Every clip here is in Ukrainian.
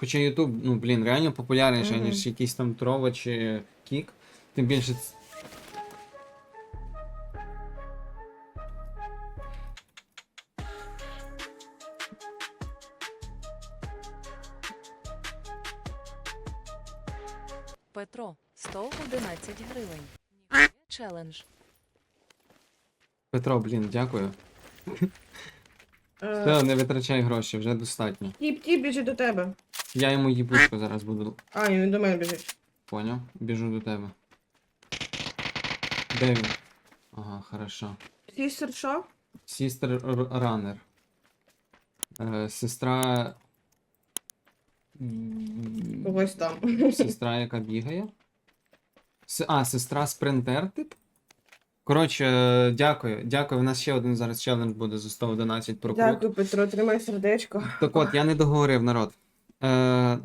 Хоча Ютуб, ну блін, реально популярніший, Мгм. ніж якийсь там Трова чи Кік. Тим більше. Петро 111 гривень. Челендж. Петро, блін, дякую. Е, Все, не витрачай гроші, вже достатньо. Тіп, тіп біжить до тебе. Я йому їбучку зараз буду. А, він до мене біжить. Поняв? Біжу до тебе. Де він? Ага, хорошо. Сістер що? Сістер Раннер. Е, сестра. Когось там. Сестра, яка бігає. С... А, сестра спринтер, тип? Коротше, е, дякую. Дякую. У нас ще один зараз челендж буде за 111 прокрут. Дякую, Петро, тримай сердечко. Так от, я не договорив, народ. Е,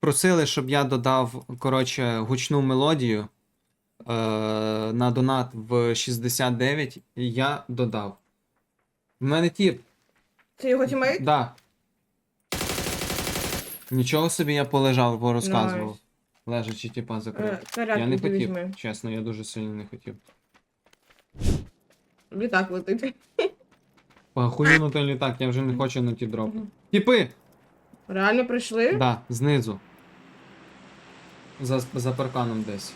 просили, щоб я додав, коротше, гучну мелодію е, на донат в 69, і я додав. В мене тіп. Це його тімейт? Да. Нічого собі я полежав, порозказував. Найс. Лежачи, типа, закрив. Е, Зарядку я не хотів. візьми. Чесно, я дуже сильно не хотів. Літак летить. Похуй на той літак, я вже не хочу на ті дроп. Мгм. Тіпи! Реально прийшли? Да, знизу. За, за парканом десь.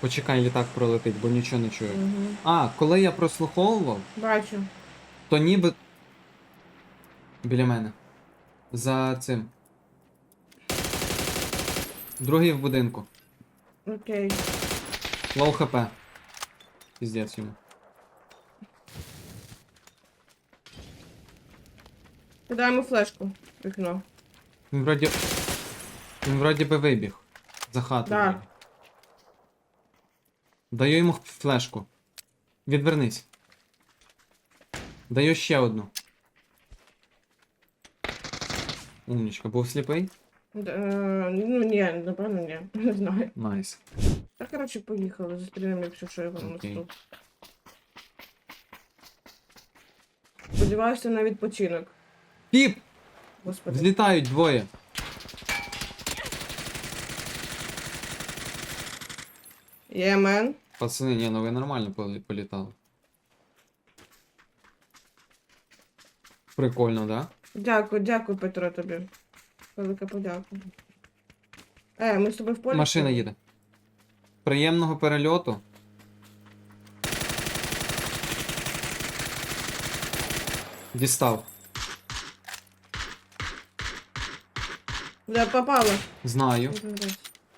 Почекай, літак пролетить, бо нічого не чую. Угу. А, коли я прослуховував, Бачу. то ніби. Біля мене. За цим. Другий в будинку. Окей. Лоу хп. Піздець йому. Кидаємо флешку. Вікно. Він вроді. Він вроді би вибіг. За хату. Да. Даю йому флешку. Відвернись. Даю ще одну. Умнічка, був сліпий? Д- е, Ну ні, напевно, ні. Не знаю. Найс. Так, коротше, поїхали. Зустрінемо, якщо що його на Окей. мосту. Сподіваюся на відпочинок. Піп! Господи. Взлітають двоє. Є мен. Пацани, ні, ну ви нормально полі- політали. Прикольно, да? Дякую, дякую, Петро, тобі. Велика подяка. Е, ми з тобою в полі. Машина їде. Приємного перельоту. Дістав. Де попало? Знаю.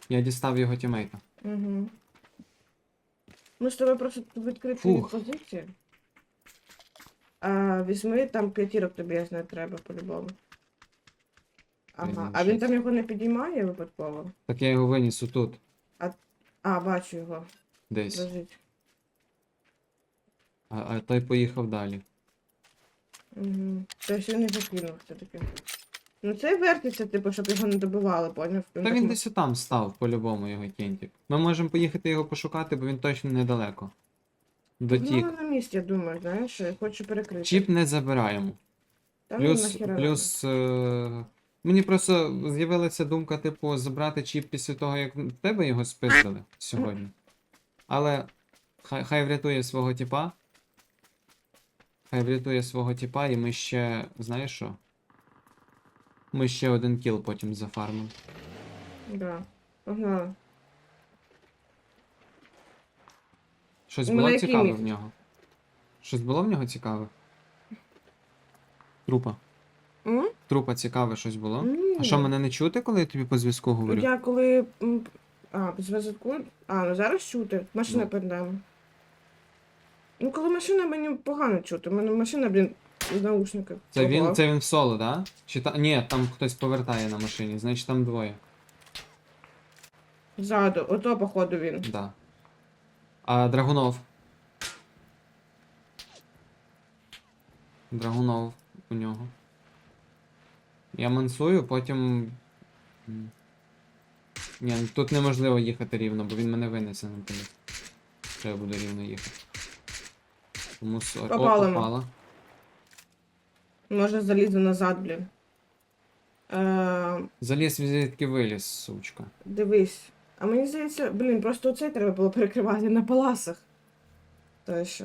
Я дістав його тімейта. Угу. Ми з тобою просто в відкритій Фух. позиції. А, візьми там п'ятірок тобі, я знаю, треба по-любому. Ага. А він там його не підіймає випадково? Так я його виніс тут. А, бачу його. Десь. Лежить. А, а той поїхав далі. Угу. Тобто він не закинув все-таки. Ну це вертиться, типу, щоб його не добивали, поняв? Та він десь там став, по-любому його кентик. Ми можемо поїхати його пошукати, бо він точно недалеко. Дотік. Ну, на місці, я думаю, знаєш, я хочу перекрити. Чіп не забираємо. Та ну, Плюс, плюс е... мені просто з'явилася думка, типу, забрати чіп після того, як тебе його спиздили сьогодні. Але хай, хай врятує свого тіпа. Хай врятує свого тіпа, і ми ще. Знаєш що? Ми ще один кіл потім зафармимо. Да. Ага. Щось Ну, було який цікаве в нього? Щось було в нього цікаве? Трупа. М? Трупа цікаве щось було? Ні. А що, мене не чути, коли я тобі по зв'язку говорю? Я коли. м, А, без зв'язку. А, ну зараз чути. Машина Ну. перед нами. Ну, коли машина мені погано чути. У мене машина, блін, з наушників. Це він, це він в соло, да? Чи та... Ні, там хтось повертає на машині, значить там двоє. Ззаду. Ото, походу, він. Да. А Драгунов. Драгунов у нього. Я мансую, потім. Ні, ну тут неможливо їхати рівно, бо він мене винесе на тобі. Треба буде рівно їхати. Тому сорі. О, попала. Може залізу назад, блін. Е, Заліз звідки виліз, сучка. дивись. А мені здається, блін, просто оцей треба було перекривати на паласах. То що.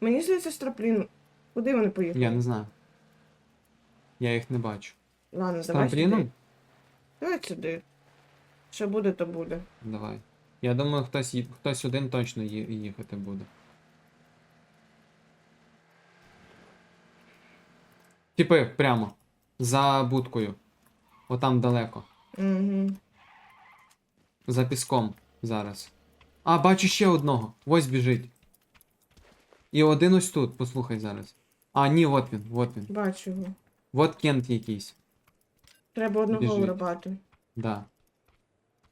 Мені здається, страплін. Куди вони поїхали? Я не знаю. Я їх не бачу. Ладно, давай сюди. трампліном? Давай сюди. Що буде, то буде. Давай. Я думаю, хтось, ї- хтось один точно ї- їхати буде. Типи, прямо. За будкою. Отам далеко. Угу. За піском зараз. А, бачу ще одного. Ось біжить. І один ось тут, послухай зараз. А, ні, от він, от він. Бачу його. От кент якийсь. Треба одного Біжить. вирубати. Да.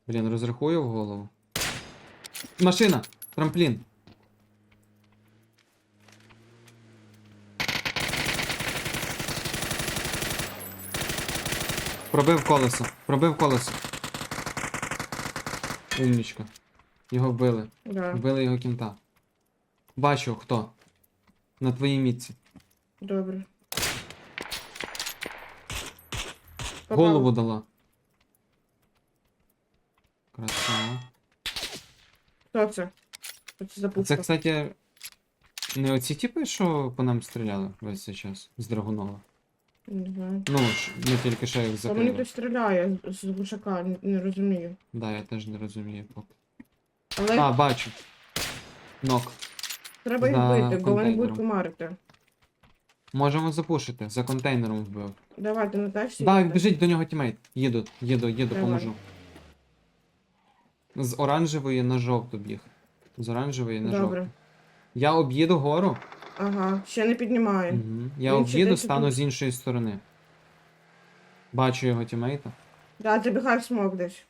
Блін, розрахую в голову. Машина! Трамплін! Пробив колесо. Пробив колесо. Умнічка. Його вбили. Да. Вбили його кінта. Бачу, хто. На твоїй мітці. Добре. Попав. Голову дала. Красава. Хто це? Це за Це, кстати, не оці типи, що по нам стріляли весь цей час з Драгунова. Не знаю. Ну, ми тільки що їх Та мені закрили. хтось стріляє з глушака, не, не розумію. Да, я теж не розумію поки. Але А, бачу. Нок. треба їх за бити, бо вони контейнером. будуть комарити. Можемо запушити. За контейнером вбив. Давайте на тачці. Да, їдьте. біжить до нього тімейт. Їду, їду, їду, Давай. поможу. З оранжевої на жовту біг. З оранжевої на жовту. Добре. Я об'їду гору. Ага, ще не піднімає. Угу. Я Він ще об'їду, десь стану тут. з іншої сторони. Бачу його тімейта. Да, забігай в смок десь.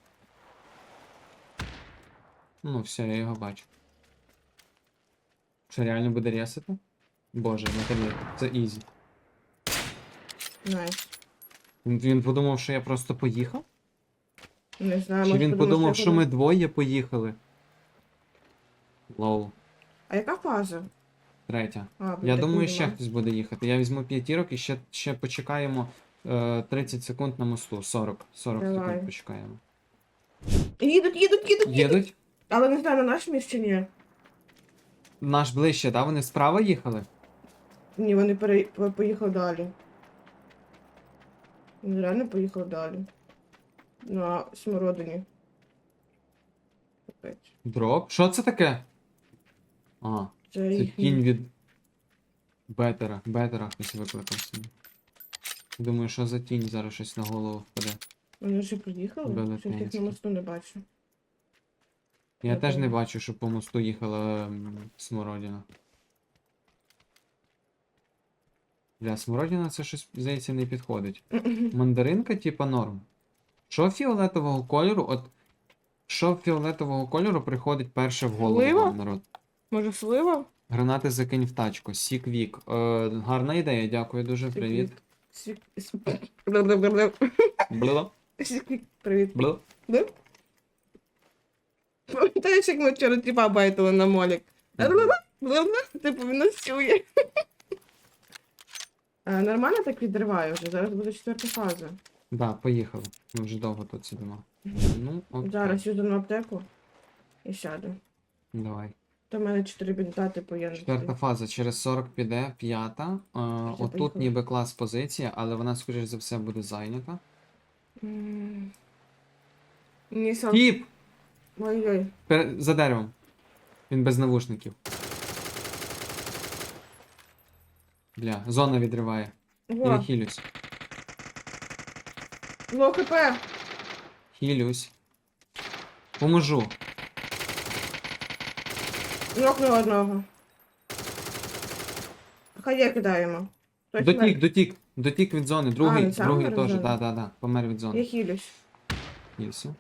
Ну, все, я його бачу. Що реально буде ресити? Боже, Наталі, це ізі. Найс. Він, він подумав, що я просто поїхав? Не знаю, Чи може він подумав, подумав, я що ми подумав. двоє поїхали? Лоу, А яка фаза? Третя. А, Я думаю, ще хтось буде їхати. Я візьму п'ятірок і ще, ще почекаємо е, 30 секунд на мосту. 40. 40 Давай. секунд почекаємо. Їдуть, їдуть, їдуть, їдуть. Їдуть? Але не знаю, на наш місць чи ні. Наш ближче, да? Вони справа їхали? Ні, вони пере... по- поїхали далі. Він реально поїхав далі. На смородині. Капець. Дроп? Що це таке? А, Це, кінь від бетера. Бетера хтось викликав собі. Думаю, що за тінь зараз щось на голову впаде. Вони вже приїхали? Чи їх на мосту не бачу. Я Я теж не бачу, що по мосту їхала ем, смородина. Бля, смородина це щось, здається, не підходить. Мандаринка, типа норм. Що фіолетового кольору, от. Що фіолетового кольору приходить перше в голову вам, народ? Може слива? Гранати закинь в тачку. Сік вік. Е, гарна ідея, дякую дуже. Привіт. Сік... Бло. Сік- Привіт. Бло. Да? Пам'ятаєш, як ми вчора тіпа байтили на молік? Типу він нас чує. А, Нормально так відриваю вже, зараз буде четверта фаза. Да, поїхали. Ми вже довго тут сидимо. Ну, окей. Зараз юзану аптеку і сяду. Давай. То в мене 4 бінта, типу я не Четверта встиг. фаза через 40 піде, п'ята. Е, отут поїхали. ніби клас позиція, але вона, скоріш за все, буде зайнята. М. Ні, сам. Тіп! Ой-ой. Пер... За деревом. Він без навушників. Бля, зона відриває. Я Во, хілюсь. ло хп. Хілюсь. Поможу. Нокну одного. Хай я кидаємо. Дотік, дотік, дотік від зони. Другий, він сам другий мер теж. зони? Да, да, да. Помер від Я зони. хілюсь. Хілюся.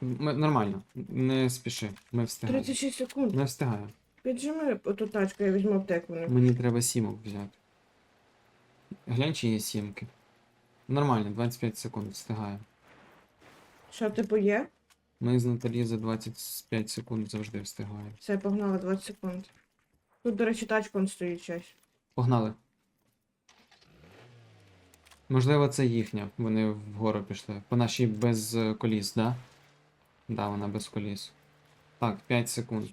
Ми, нормально. Не спіши. Ми встигаємо. 36 секунд. Не встигаємо. Піджими оту тачку, я візьму аптеку. Мені треба сімок взяти. Глянь, чи є сімки. Нормально, 25 секунд встигаємо. Що, типу є? Ми з Наталі за 25 секунд завжди встигаємо. Все, погнали 20 секунд. Тут, до речі, тачка он стоїть щось. Погнали. Можливо, це їхня. Вони вгору пішли. По нашій без е, коліс, да? Да, вона без коліс. Так, 5 секунд.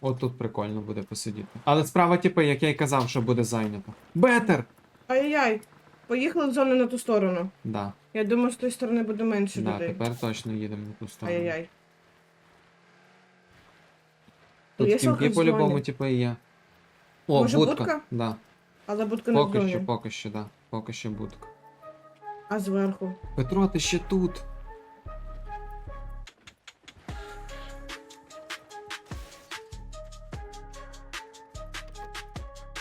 От тут прикольно буде посидіти. Але справа, типу, як я й казав, що буде зайнято. Бетер! Ай-яй. Поїхали в зону на ту сторону. Да, Я думаю, з тої сторони буде менше да, людей. тепер точно їдемо на ту сторону. Ай-яй-яй. Тут Є по-любому, типу, і є. О, Може, будка. будка? Да. Але будка не Поки що, поки що, да. Поки що будка. А зверху. Петро, ти ще тут.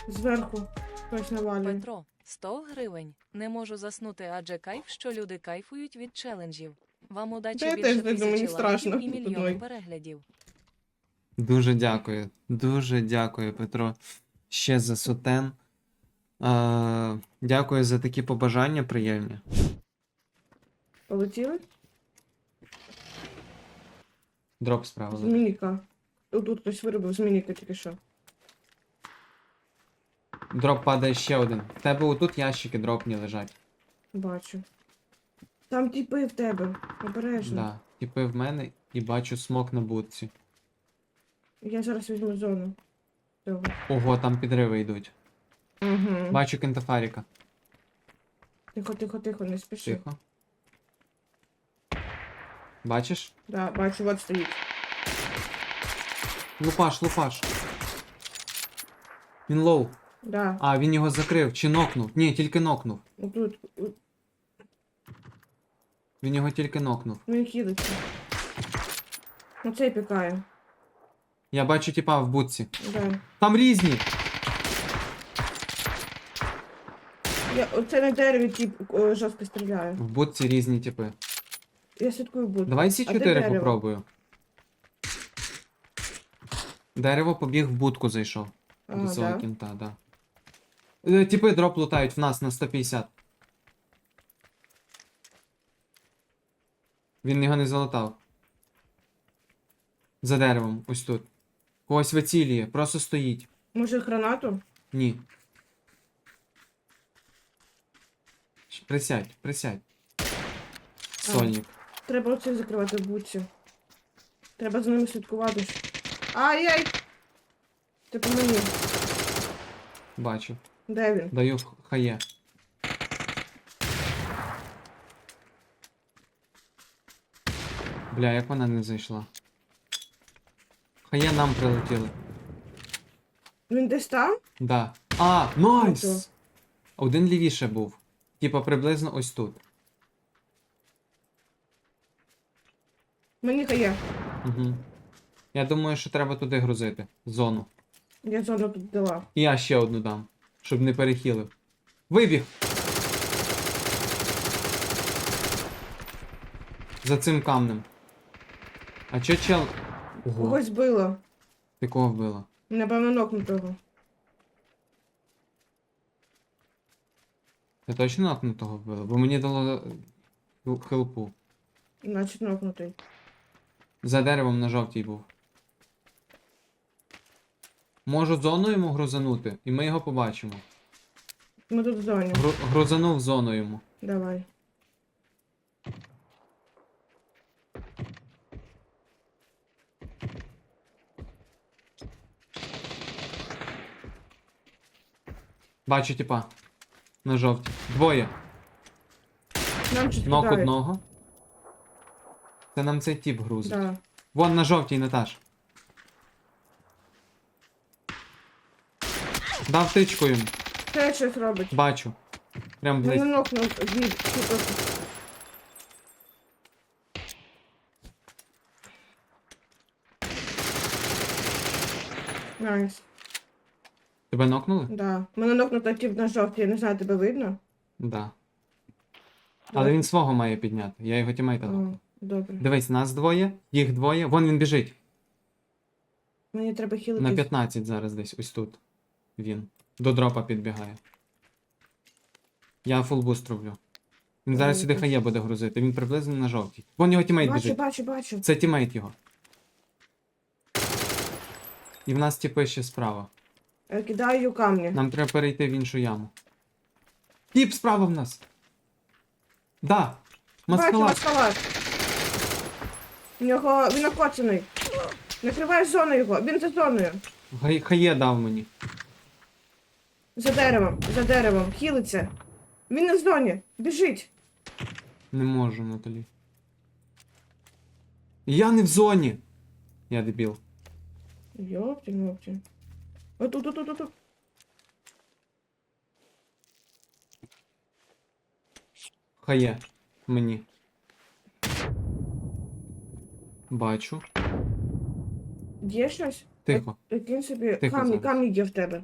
Зверху. Хтось навалює. Петро 100 гривень. Не можу заснути, адже кайф, що люди кайфують від челенджів. Вам удачі Та я більше теж так думаю, тисячі мені страшно лайків і мільйони одної. переглядів. Дуже дякую. Дуже дякую, Петро. Ще за сутен. А, дякую за такі побажання приємні. Полетіли? Дроп З справили. мініка. Тут хтось виробив з мініка тільки що. Дроп падає ще один. В тебе отут ящики дропні лежать. Бачу. Там тіпи в тебе. Обережно. Да. Типи в мене і бачу смок на будці. Я зараз візьму зону. Цього. Ого, там підриви йдуть. Угу. Бачу кентафаріка. Тихо, тихо, тихо, не спіши. Тихо. Бачиш? Да, бачу, от стоїть. Лупаш, лупаш. Він лоу. Да. А, він його закрив. Чи нокнув? Ні, тільки нокнув. Отут. Він його тільки нокнув. Ну і кидаться. Оцей пікає. Я бачу типа в будці. Да. Там різні. Я, оце на дереві тип о, жорстко стріляє. В будці різні типи. Я слідкую буду. Давай ці А чотири дерево? попробую. Дерево побіг в будку зайшов. А, До цього да? кінта, да. Е, Типи дроп лутають в нас на 150. Він його не залутав. За деревом, ось тут. Когось вицілює, просто стоїть. Може гранату? Ні. Присядь, присядь. Сольник. Треба оцих закривати в буці. Треба за ними слідкувати. Ай-яй! Ти по мені. Бачу. Де він? Даю хає. Бля, як вона не зайшла. Хає нам прилетіли. Він десь там? Да. А, найс! Один лівіше був. Типа приблизно ось тут. Мені є. Угу. Я думаю, що треба туди грузити. Зону. Я зону тут дала. І я ще одну дам, щоб не перехилив. Вибіг! За цим камнем. А чо чел. Ого, Когось збило. ти кого вбила? Напевно, нокнутого. Ти точно нокнутого вбила? Бо мені дало е, хилпу. Значить нокнутий. За деревом на жовтій був. Можу зону йому грузанути, і ми його побачимо. Ми тут в зоні. Гру... Грузанув зону йому. Давай. Бачу, типа. На жовтій. Двоє. Нам щось Нок кидають. одного. Це нам цей тип грузить. Да. Вон на жовтій, Наташ. Дав тичку йому. Це щось робить. Бачу. Прям Він близько. нокнув від. Найс. Тебе нокнули? Да. Мене нокнуто тип на жовтій, я не знаю, тебе видно? Да. Але він свого має підняти. Я його тімейта. нокнув. Добре. Дивись, нас двоє, їх двоє. Вон він біжить. Мені треба На 15 зараз десь, ось тут. Він. До дропа підбігає. Я фулбуст роблю. Він зараз сюди хає буде грузити. Він приблизно на жовтій. Вон його тімейт Бачу, біжить. бачу, бачу. Це тімейт його. І в нас тіпи ще справа. Е, Кидаю камні. Нам треба перейти в іншу яму. Тіп справа в нас. Да. Бачу, маскалад. У нього він окоцаний. Накривай зону його, він за зоною. Гай- Хає дав мені. За деревом, за деревом, хілиться. Він на зоні, біжить. Не можу, Наталі. Я не в зоні. Я дебіл. Йопті, йопті. Отут, отут, отут, отут. Хає. Мені. Бачу. Є щось? Тихо. Е, Кинь собі. Тихо камні, зараз. камні є в тебе.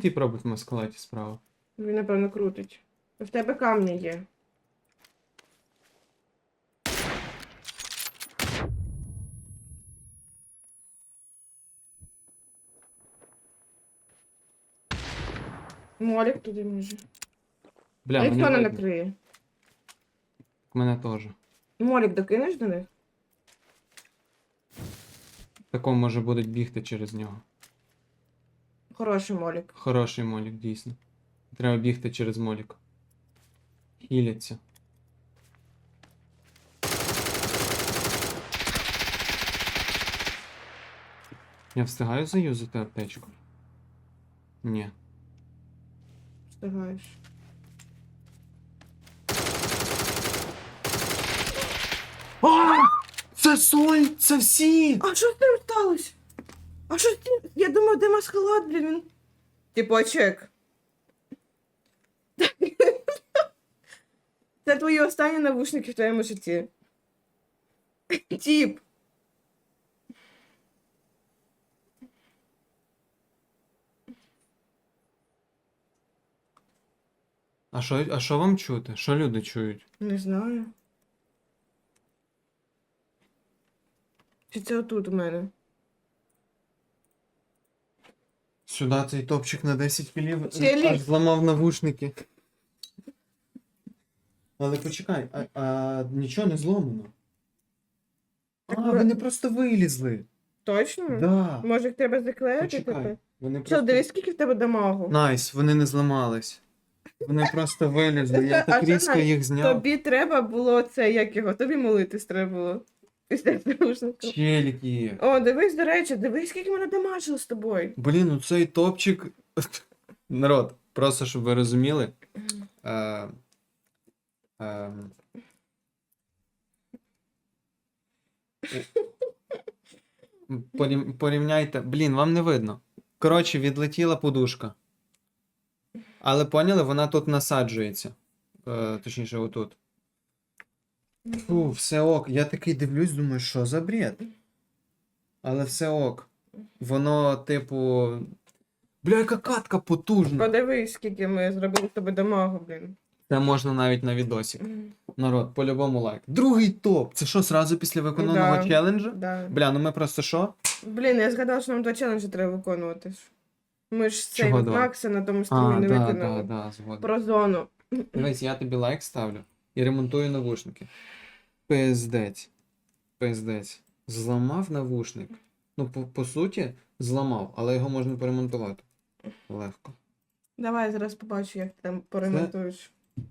Тіп робить в маскалаті справа? Він, напевно, крутить. В тебе камні є. Молік туди може. Бля, а їх хто не видно. накриє? Мене теж. Молік докинеш до них? Тако може будуть бігти через нього. Хороший молік. Хороший молік, дійсно. Треба бігти через молік. Хіляться. Я встигаю заюзати аптечку? Ні. Встигаєш. А! Це соль! Це всі! А що з ним сталося? А що ним? Я думаю, де маскалад, блін. Він... Типу, чек. Це твої останні навушники в твоєму житті. Тіп. А що, а що вам чути? Що люди чують? Не знаю. Чи це отут у мене? Сюди цей топчик на 10 кілів Челік. аж зламав навушники. Але почекай, а, а нічого не зломано. Так А, вони просто вилізли. Точно? Да. Може їх треба заклеїти Почекай. тепер? Вони Що, просто... дивись, скільки в тебе дамагу. Найс, вони не зламались. Вони просто вилізли. Я так різко їх зняв. Тобі треба було це, як його, тобі молитись треба було. Челіки. О, дивись, до речі, дивись, скільки мене дамажило з тобою. Блін, ну цей топчик. Народ, просто щоб ви розуміли. Е, е, порів- порівняйте. Блін, вам не видно. Коротше, відлетіла подушка. Але поняли, вона тут насаджується. Е, точніше, отут. Фу, все ок. Я такий дивлюсь, думаю, що за бред? Але все ок. Воно, типу. Бля, яка катка потужна. Подивись, скільки ми зробили тобі дамагу, блін. Це можна навіть на відосі. Народ, по-любому лайк. Другий топ. Це що, сразу після виконаного Да. челенджа? Да. Бля, ну ми просто що? Блін, я згадала, що нам два челенджі треба виконувати. Ми ж цей Чого два? Макса на тому стрімі А, не да, виконали. да, да, згоден. Про зону. Дивись, я тобі лайк ставлю і ремонтую навушники. Пиздець. Пиздець. Зламав навушник. Ну, по, по суті, зламав, але його можна поремонтувати. Легко. Давай я зараз побачу, як ти там поремонтуєш.